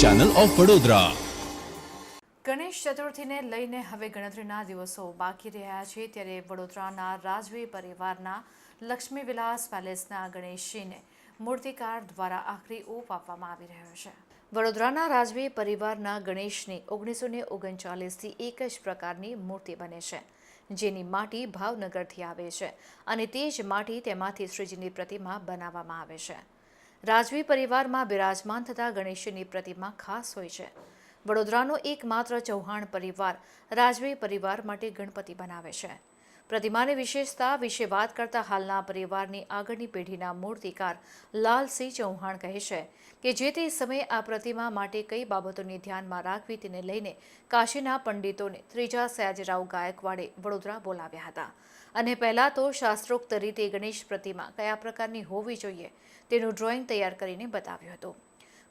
Channel of Vadodara Ganesh ચતુર્થીને લઈને હવે ગણતરીના દિવસો બાકી રહ્યા છે. ત્યારે વડોદરાના રાજવી પરિવારના લક્ષ્મી વિલાસ પેલેસના ગણેશજીને મૂર્તિકાર દ્વારા આખરી ઓપ આપવામાં આવી રહ્યો છે. વડોદરાના રાજવી પરિવારના ગણેશની ઓગણીસો ને ઓગણચાલીસથી એક જ પ્રકારની મૂર્તિ બને છે, જેની માટી ભાવનગરથી આવે છે અને તે જ માટી તેમાંથી શ્રીજીની પ્રતિમા બનાવવામાં આવે છે. રાજવી પરિવારમાં બિરાજમાન થતા ગણેશજીની પ્રતિમા ખાસ હોય છે. વડોદરાનો એકમાત્ર ચૌહાણ પરિવાર રાજવી પરિવાર માટે ગણપતિ બનાવે છે. પ્રતિમાની વિશેષતા વિશે વાત કરતા હાલના પરિવારની આગળની પેઢીના મૂર્તિકાર લાલસિંહ ચૌહાણ કહે છે કે જે તે સમયે આ પ્રતિમા માટે કઈ બાબતોને ધ્યાનમાં રાખવી તેને લઈને કાશીના પંડિતોને ત્રીજા સયાજીરાવ ગાયકવાડે વડોદરા બોલાવ્યા હતા. અને પહેલાં તો શાસ્ત્રોક્ત રીતે ગણેશ પ્રતિમા કયા પ્રકારની હોવી જોઈએ તેનું ડ્રોઈંગ તૈયાર કરીને બતાવ્યું હતું.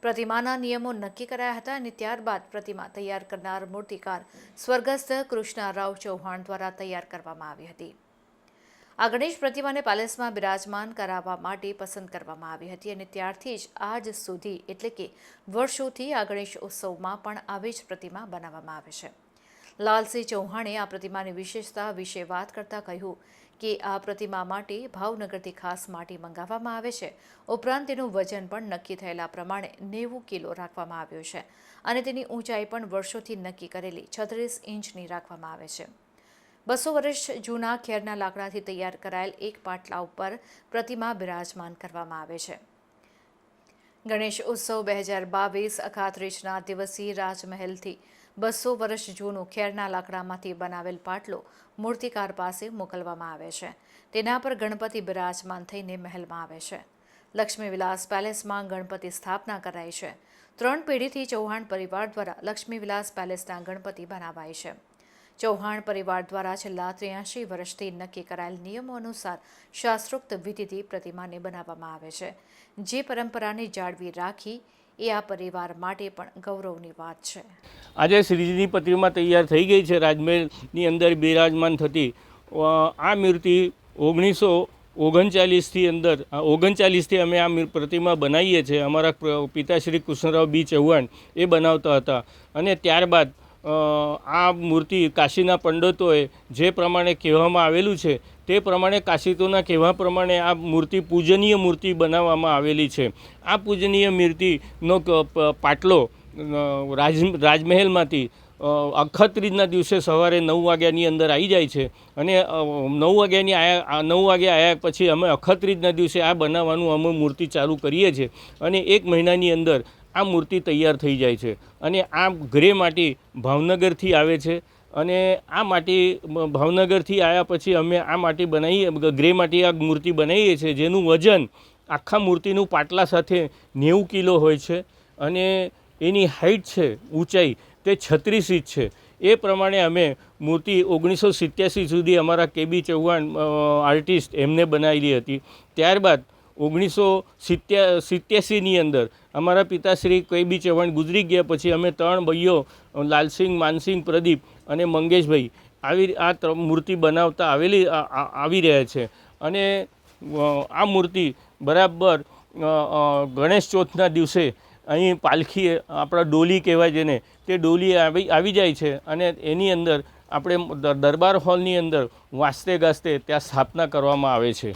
પ્રતિમાના નિયમો નક્કી કરાયા હતા અને ત્યારબાદ પ્રતિમા તૈયાર કરનાર મૂર્તિકાર સ્વર્ગસ્થ કૃષ્ણરાવ ચૌહાણ દ્વારા તૈયાર કરવામાં આવી હતી. આ ગણેશ પ્રતિમાને પેલેસમાં બિરાજમાન કરાવવા માટે પસંદ કરવામાં આવી હતી અને ત્યારથી જ આજ સુધી એટલે કે વર્ષોથી આ ગણેશ ઉત્સવમાં પણ આવી જ પ્રતિમા બનાવવામાં આવે છે. લાલસિંહ ચૌહાણે આ પ્રતિમાની વિશેષતા વિશે વાત કરતા કહ્યું કે આ પ્રતિમા માટે ભાવનગરથી ખાસ માટી મંગાવવામાં આવે છે. ઉપરાંત તેનું વજન પણ નક્કી થયેલા પ્રમાણે નેવું કિલો રાખવામાં આવ્યું છે અને તેની ઊંચાઈ પણ વર્ષોથી નક્કી કરેલી છત્રીસ ઇંચની રાખવામાં આવે છે. બસો વર્ષ જૂના ખેરના લાકડાથી તૈયાર કરાયેલ એક પાટલા ઉપર પ્રતિમા બિરાજમાન કરવામાં આવે છે. ગણેશ ઉત્સવ બે હજાર બાવીસ અખાત્રીજના દિવસી રાજમહેલથી બસો વર્ષ જૂનું ખેરના લાકડામાંથી બનાવેલ પાટલો મૂર્તિકાર પાસે મોકલવામાં આવે છે. તેના પર ગણપતિ બિરાજમાન થઈને મહેલમાં આવે છે. લક્ષ્મી વિલાસ પેલેસમાં ગણપતિ સ્થાપના કરાઈ છે. ત્રણ પેઢીથી ચૌહાણ પરિવાર દ્વારા લક્ષ્મી વિલાસ પેલેસના ગણપતિ બનાવાય છે. ચૌહાણ પરિવાર દ્વારા છેલ્લા ત્ર્યાસી વર્ષથી નક્કી કરાયેલ નિયમો અનુસાર શાસ્ત્રોક્ત વિધિથી પ્રતિમાને બનાવવામાં આવે છે. જે પરંપરાને જાળવી રાખી એ આ પરિવાર માટે પણ ગૌરવની વાત છે. આજે શ્રીજીની પ્રતિમા તૈયાર થઈ ગઈ છે. રાજમહેલની અંદર બિરાજમાન થતી આ મૂર્તિ ઓગણીસો ઓગણચાલીસથી અંદર ઓગણચાલીસથી અમે આ પ્રતિમા બનાવીએ છીએ. અમારા પિતાશ્રી કૃષ્ણરાવ બી ચૌહાણ એ બનાવતા હતા. અને ત્યારબાદ આ મૂર્તિ કાશીના પંડિતોએ જે પ્રમાણે કહેવામાં આવેલું છે, તે પ્રમાણે કાશીતોના કહેવા પ્રમાણે આ મૂર્તિ પૂજનીય મૂર્તિ બનાવવામાં આવેલી છે. આ પૂજનીય મૂર્તિનો પાટલો રાજ, રાજમહેલમાંથી અખત્રીજના દિવસે સવારે નવ વાગ્યાની અંદર આવી જાય છે અને નવ વાગ્યાની આયા નવ વાગ્યા આવ્યા પછી અમે અખત્રીજના દિવસે આ બનાવવાનું અમે મૂર્તિ ચાલુ કરીએ છીએ. અને એક મહિનાની અંદર આ મૂર્તિ તૈયાર થઈ જાય છે અને આ ગ્રે માટી ભાવનગરથી આવે છે અને આ માટી ભાવનગરથી આવ્યા પછી અમે આ માટી બનાવીએ ગ્રે માટી આ મૂર્તિ બનાવીએ છીએ, જેનું વજન આખા મૂર્તિનું પાટલા સાથે નેવું કિલો હોય છે અને એની હાઇટ છે, ઊંચાઈ તે છત્રીસ ઇંચ છે. એ પ્રમાણે અમે મૂર્તિ ઓગણીસો સિત્યાસી સુધી અમારા કેબી ચૌહાણ આર્ટિસ્ટ એમને બનાવેલી હતી. ત્યારબાદ ઓગણીસો સિત્યા, સિત્યાસીની અંદર અમારા પિતાશ્રી કૈબી ચૌહાણ ગુજરી ગયા પછી અમે ત્રણ ભાઈઓ લાલસિંહ, માનસિંહ, પ્રદીપ અને મંગેશભાઈ આવી આ મૂર્તિ બનાવતા આવેલી આવી રહ્યા છે. અને આ મૂર્તિ બરાબર ગણેશ ચોથના દિવસે અહીં પાલખી, આપણા ડોલી કહેવાય જેને, તે ડોલી આવી આવી જાય છે અને એની અંદર આપણે દરબાર હોલની અંદર વાંચતે ગાજતે ત્યાં સ્થાપના કરવામાં આવે છે.